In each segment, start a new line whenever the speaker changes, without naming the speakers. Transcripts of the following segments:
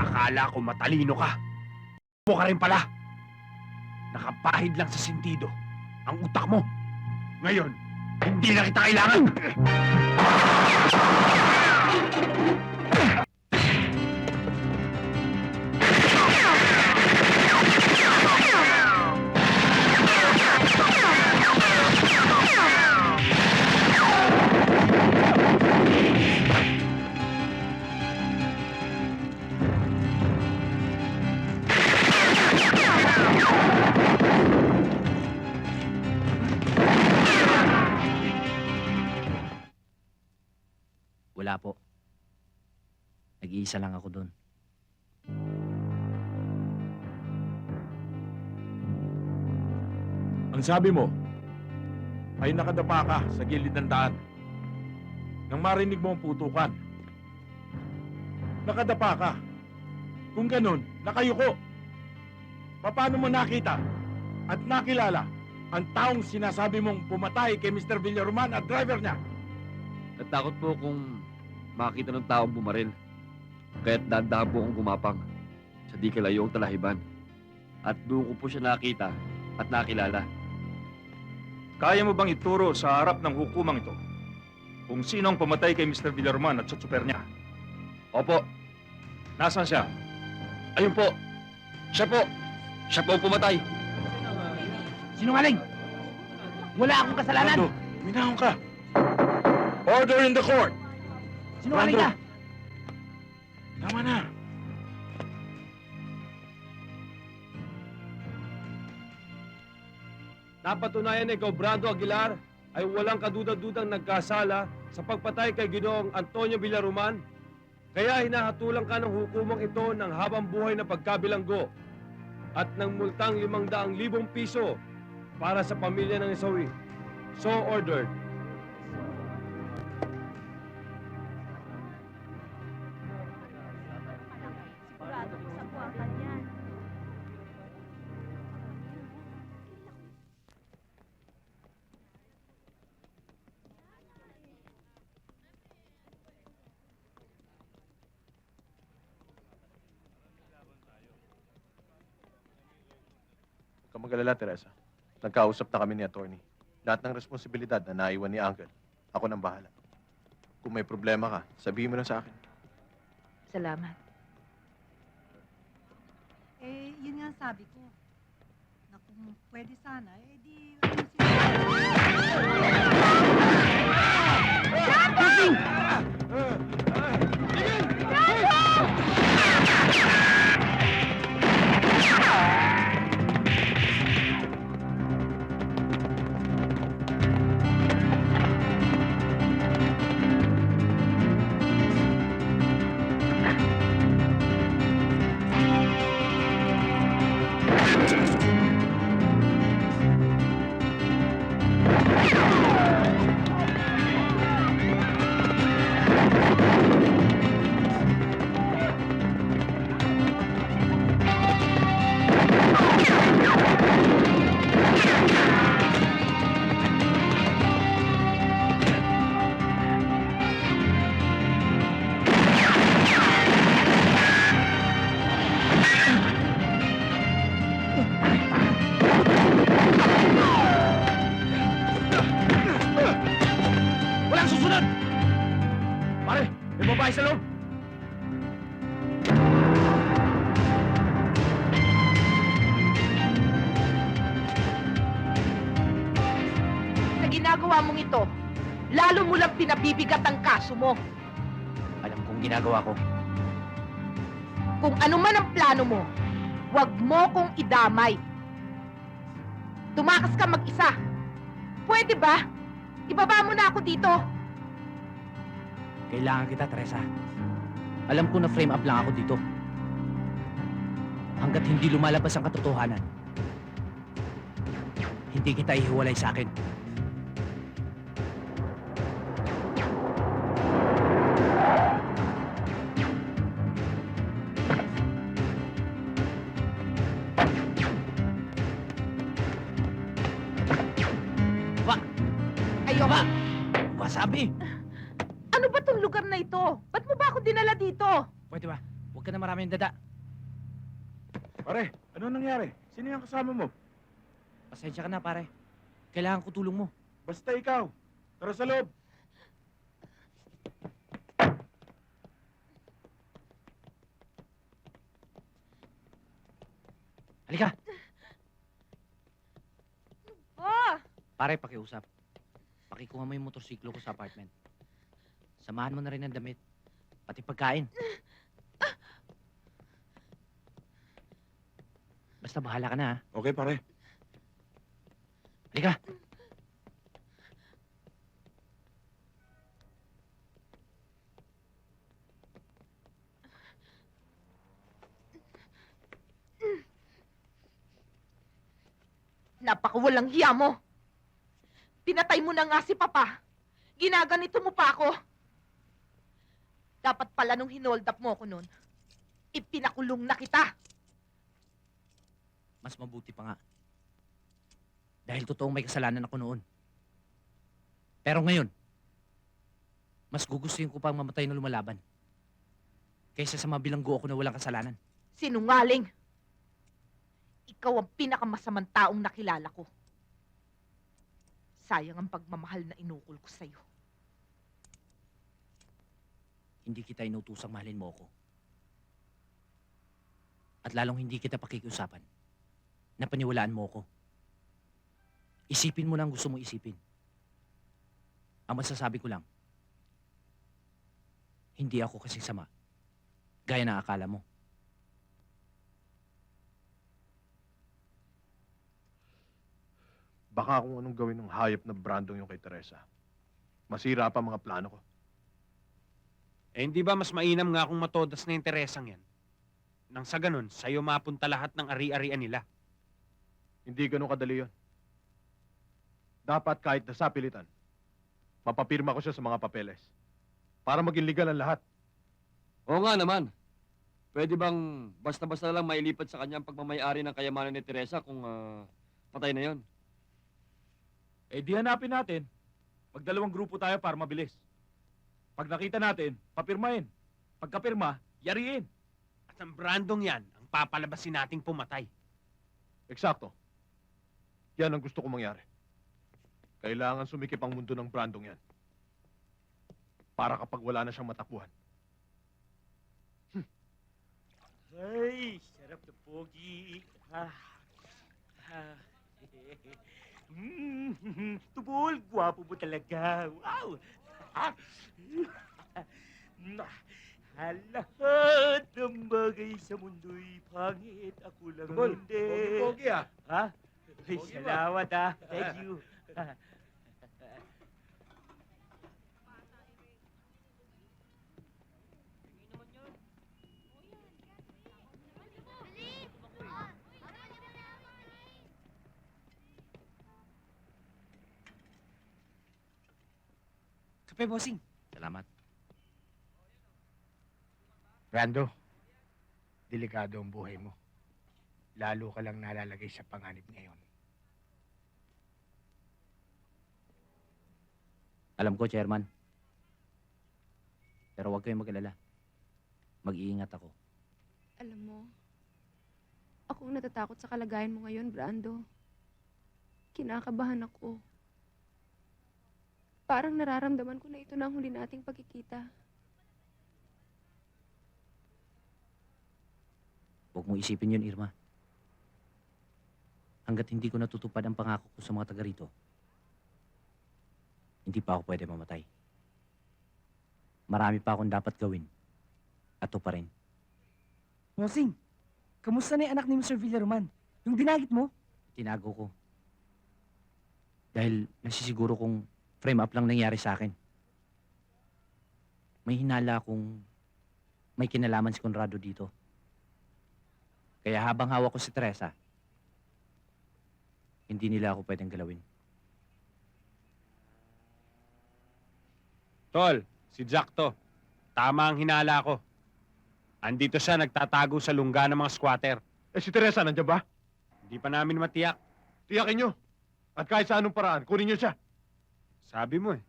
Akala ko matalino ka. Mo ka rin pala. Nakapahid lang sa sentido ang utak mo. Ngayon, hindi na kita kailangan.
Nag-iisa lang ako doon.
Ang sabi mo, ay nakadapa ka sa gilid ng daan. Nang marinig mo ang putukan. Nakadapa ka. Kung ganun, nakayuko. Paano mo nakita at nakilala ang taong sinasabi mong pumatay kay Mr. Villaroman at driver niya?
Natakot po kung makita ng taong bumaril. Kaya't dahan-dahan po akong gumapang sa di kalayong talahiban. At doon ko po siya nakita at nakilala.
Kaya mo bang ituro sa harap ng hukumang ito kung sino ang pumatay kay Mr. Villaroman at sa tsuper niya?
Opo,
Nasaan siya?
ayun po. Siya po. Siya po ang pumatay.
Sinungaling! Wala akong kasalanan!
Brando, minahon ka. Order in the court.
Sinungaling ka!
Brando. Tama na.
Napatunayan ni ikaw, Brando Aguilar, ay walang kaduda-dudang nagkasala sa pagpatay kay Ginoong Antonio Villaruman. Kaya hinahatulan ka ng hukumang ito ng habang buhay na pagkabilanggo at ng multang limang daang libong piso para sa pamilya ng isawi. So ordered.
Huwag kang mag-alala, Teresa. Nagkausap na kami ni attorney. Lahat ng responsibilidad na naiwan ni Uncle, ako nang bahala. Kung may problema ka, sabihin mo lang sa akin.
Salamat.
Eh, yun nga sabi ko. Na kung pwede sana, eh di...
Walang may babae sa loob!
Sa ginagawa mong ito, lalo mo lang pinabibigat ang kaso mo.
Alam kong ginagawa ko.
Kung ano man ang plano mo, huwag mo kong idamay. Tumakas ka mag-isa. Pwede ba? Ibaba mo na ako dito.
Kailangan kita, Teresa. Alam ko na frame up lang ako dito. Hanggat hindi lumalabas ang katotohanan, hindi kita ihiwalay sa akin.
Ayoko.
Wasabi!
Ano ba tong lugar na ito? Ba't mo ba ako dinala dito?
Pwede ba? Huwag ka na marami ng dada.
Pare, ano nangyari? Sino yung kasama mo?
Pasensya ka na, pare. Kailangan ko tulong mo.
Basta ikaw. Tara sa loob.
Halika!
Oh!
Pare, pakiusap. Pakikuha mo yung motorsiklo ko sa apartment. Samahan mo na rin ng damit. Pati pagkain. Basta bahala ka na, ha?
Okay, pare.
Halika!
Napakawalang hiya mo! Pinatay mo na nga si Papa. Ginaganito mo pa ako. Dapat pala nung hinold up mo ako noon, ipinakulong na kita.
Mas mabuti pa nga. Dahil totoong may kasalanan ako noon. Pero ngayon, mas gugustuhin ko pang mamatay na lumalaban. Kaysa sa mabilanggo ako na walang kasalanan.
Sinungaling. Ikaw ang pinakamasamang taong nakilala ko. Sayang ang pagmamahal na inukol ko sa'yo.
Hindi kita inutusang mahalin mo ako. At lalong hindi kita pakikiusapan na paniwalaan mo ako. Isipin mo lang gusto mong isipin. Ang masasabi ko lang, hindi ako kasing sama. Gaya ng akala mo.
Baka kung anong gawin ng hayop na Brandong yung kay Teresa. Masira pa mga plano ko.
Eh, hindi ba mas mainam nga kung matodas na yung Teresang yan? Nang sa ganun, sa'yo mapunta lahat ng ari-arian nila.
Hindi ganun kadali yon. Dapat kahit nasa pilitan, mapapirma ko siya sa mga papeles. Para maging legal ang lahat.
Oo nga naman. Pwede bang basta-basta lang mailipat sa kanya ang pagmamayari ng kayamanan ni Teresa kung ah, patay na yon?
Eh di hanapin natin. Magdalawang grupo tayo para mabilis. Pag nakita natin, papirmahin. Pagkapirma, yariin.
At ang brandong yan, ang papalabasin nating pumatay.
Eksakto. Yan ang gusto ko mangyari. Kailangan sumikip ang mundo ng Brandong yan. Para kapag wala na siyang matakbuhan.
Ay, sarap na pogi. Ah. Ah. Mm, tubol, gwapo mo talaga. Wow! Lahat ng bagay sa mundo'y pangit. Ako lang
Tubol,
hindi.
pogi-pogi ah.
Ha? Ay,
Pogi ba?
salamat ah. Thank you.
Kape, bossing. Salamat.
Rando, delikado ang buhay mo. Lalo ka lang nalalagay sa panganib ngayon.
Alam ko, Chairman. Pero huwag kayong mag-alala. Mag-iingat ako.
Alam mo, ako ang natatakot sa kalagayan mo ngayon, Brando. Kinakabahan ako. Parang nararamdaman ko na ito na ang huli nating pagkikita.
Huwag mo isipin yun, Irma. Hanggat hindi ko natutupad ang pangako ko sa mga taga rito, hindi pa ako pwede mamatay. Marami pa akong dapat gawin. At to pa rin.
Mosing, kamusta na yung anak ni Mr. Villaroman? Yung dinagit mo?
Tinago ko. Dahil nasisiguro kong frame up lang nangyari sa akin. May hinala akong may kinalaman si Conrado dito. Kaya habang hawak ko si Teresa, hindi nila ako pwedeng galawin.
Tol, si Jack to. Tama ang hinala ko. Andito siya nagtatago sa lungga ng mga squatter.
Eh si Teresa, nandiyan ba?
Hindi pa namin matiyak.
Tiyakin nyo. At kahit sa anong paraan, kunin nyo siya.
Sabi mo eh.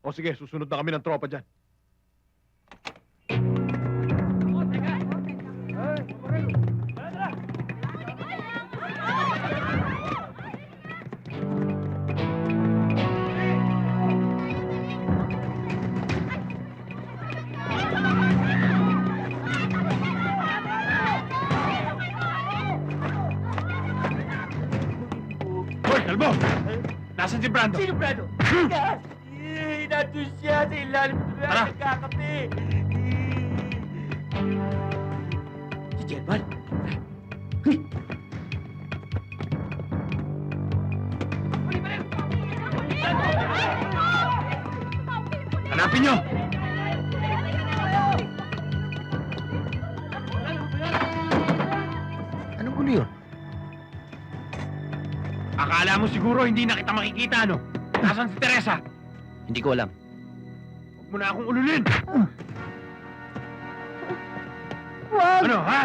O sige, susunod na kami ng tropa dyan.
Hoy, Calvo! Nasaan si Brando?
Sino Brando? Ka! Eh, nandun siya sa ilalim ng
Tara.
nagkakape. Si Jerman?
Hanapin nyo! Akala mo siguro hindi na kita makikita, no? Nasaan si Teresa?
Hindi ko alam.
Huwag mo na akong ululin!
Wag!
Ano, ha?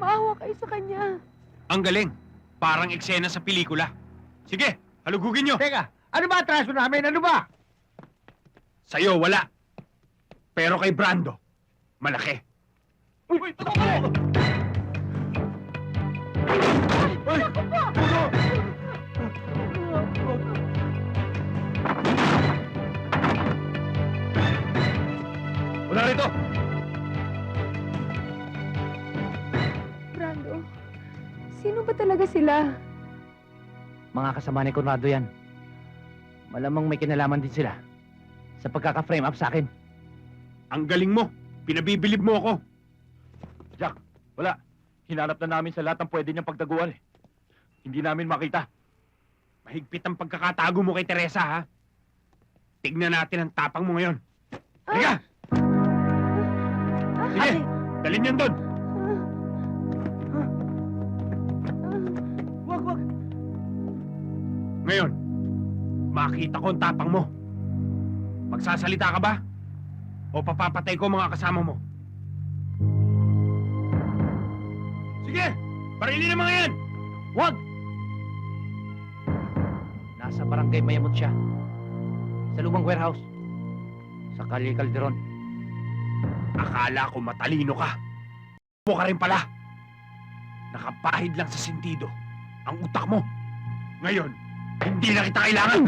Maawa kayo sa kanya.
Ang galing. Parang eksena sa pelikula. Sige, halugugin nyo.
Teka, ano ba atraso namin? Ano ba?
Sa'yo, wala. Pero kay Brando, malaki.
Uy, patungo! Uy, puno!
Wala
ba talaga sila?
Mga kasama ni Conrado yan. Malamang may kinalaman din sila sa pagkaka-frame up sa akin.
Ang galing mo. Pinabibilib mo ako.
Wala. Hinanap na namin sa lahat ng pwede niyang pagtaguan eh. Hindi namin makita.
Mahigpit ang pagkakatago mo kay Teresa, ha? Tignan natin ang tapang mo ngayon. Halika! Sige, dalhin yan doon. Ngayon, makita ko ang tapang mo. Magsasalita ka ba? O papapatay ko mga kasama mo? Sige! Barilin ang mga yan!
Wag! Nasa barangay Mayamot siya. Sa lumang warehouse. Sa Kalye Calderon.
Akala ko matalino ka. Mo ka rin pala. Nakapahid lang sa sentido ang utak mo. Ngayon, hindi na kita kailangan.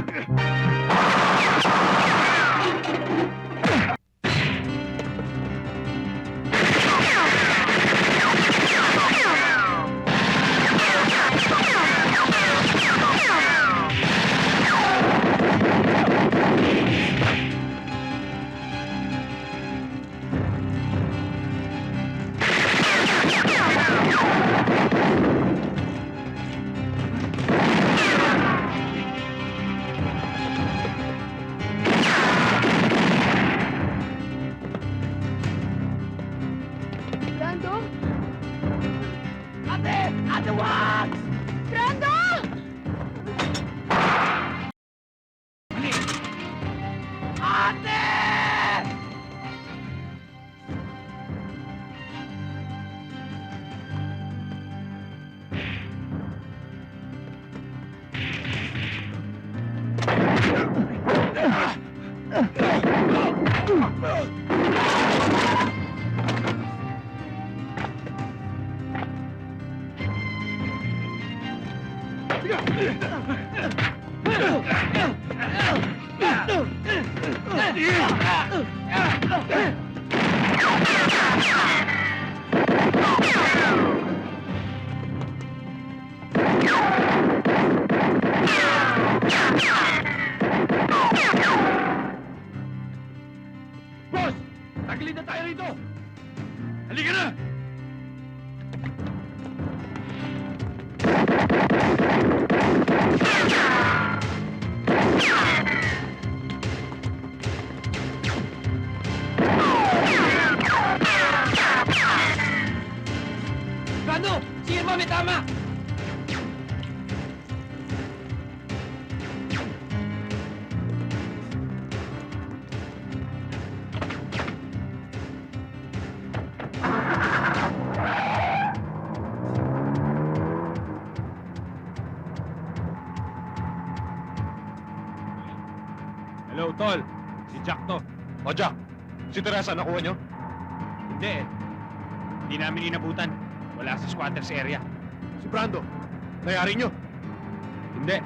the
Watch!
Boss! Tol. Si Jack to.
O Jack, si Teresa nakuha niyo?
Hindi eh. Hindi namin inabutan. Wala sa squatters area.
Si Brando, nayari niyo?
Hindi.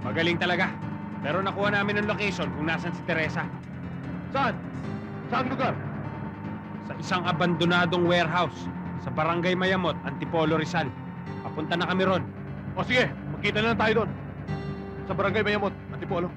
Magaling talaga. Pero nakuha namin ang location kung nasan si Teresa.
Saan? Saan lugar?
Sa isang abandonadong warehouse sa Barangay Mayamot, Antipolo, Rizal. Papunta na kami ron.
O sige, magkita na lang tayo doon. Sa barangay Mayamot, Antipolo.